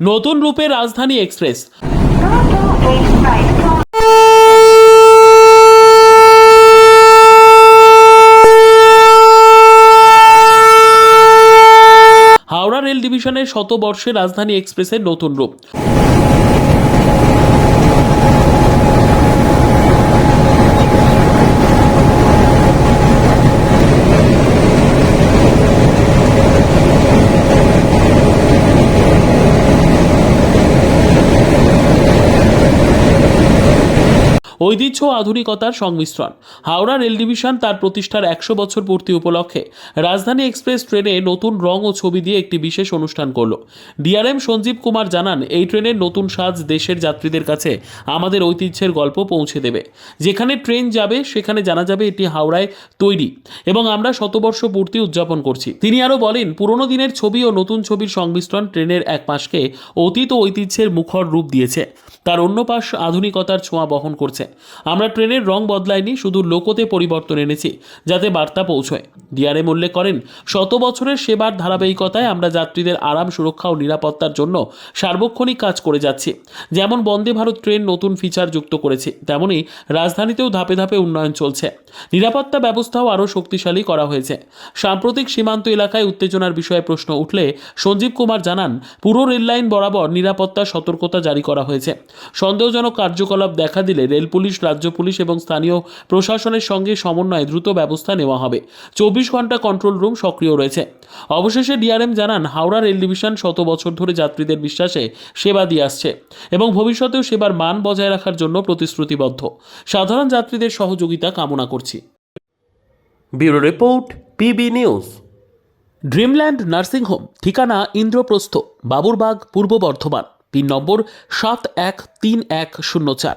নতুন রূপে রাজধানী এক্সপ্রেস। হাওড়া রেল ডিভিশনের শতবর্ষে রাজধানী এক্সপ্রেসের নতুন রূপ। ঐতিহ্য আধুনিকতার সংমিশ্রণ। হাওড়া রেল ডিভিশন তার প্রতিষ্ঠার একশো বছর পূর্তি উপলক্ষে রাজধানী এক্সপ্রেস ট্রেনে নতুন রং ও ছবি দিয়ে একটি বিশেষ অনুষ্ঠান করল। ডিআরএম সঞ্জীব কুমার জানান, এই ট্রেনের নতুন সাজ দেশের যাত্রীদের কাছে আমাদের ঐতিহ্যের গল্প পৌঁছে দেবে। যেখানে ট্রেন যাবে, সেখানে জানা যাবে এটি হাওড়ায় তৈরি এবং আমরা শতবর্ষ পূর্তি উদযাপন করছি। তিনি আরও বলেন, পুরনো দিনের ছবি ও নতুন ছবির সংমিশ্রণ ট্রেনের এক পাশকে অতীত ঐতিহ্যের মুখর রূপ দিয়েছে। তার অন্য পাশ আধুনিকতার ছোঁয়া বহন করছে। আমরা ট্রেনের রং বদলাইনি শুধু লোকোতে পরিবর্তন এনেছি, যাতে বার্তা পৌঁছয়। ডিআরএম উল্লেখ করেন, শত বছরের সেবার ধারাবাহিকতায় আমরা যাত্রীদের আরাম, সুরক্ষা ও নিরাপত্তার জন্য সার্বক্ষণিক কাজ করে যাচ্ছি। যেমন বন্দে ভারত ট্রেন নতুন ফিচার যুক্ত করেছে, তেমনি রাজধানীতেও ধাপে ধাপে উন্নয়ন চলছে। নিরাপত্তা ব্যবস্থাও আরও শক্তিশালী করা হয়েছে। সাম্প্রতিক সীমান্ত এলাকায় উত্তেজনার বিষয়ে প্রশ্ন উঠলে সঞ্জীব কুমার জানান, পুরো রেললাইন বরাবর নিরাপত্তা সতর্কতা জারি করা হয়েছে। সন্দেহজনক কার্যকলাপ দেখা দিলে রেল পুলিশ রাজ্য পুলিশ এবং স্থানীয় প্রশাসনের সঙ্গে সমন্বয়ে দ্রুত ব্যবস্থা নেওয়া হবে। চব্বিশ ঘণ্টা কন্ট্রোল রুম সক্রিয় রয়েছে। অবশেষে ডিআরএম জানান হাওড়া রেল ডিভিশন শত বছর ধরে যাত্রীদের বিশ্বাসে সেবা দিয়ে আসছে এবং ভবিষ্যতেও সেবার মান বজায় রাখার জন্য প্রতিশ্রুতিবদ্ধ। সাধারণ যাত্রীদের সহযোগিতা কামনা করছি। Bureau report PB news. Dreamland nursing home ঠিকানা ইন্দ্রপ্রস্থ বাবুরবাগ পূর্ব বর্ধমান। পিন নম্বর সাত এক তিন এক শূন্য চার।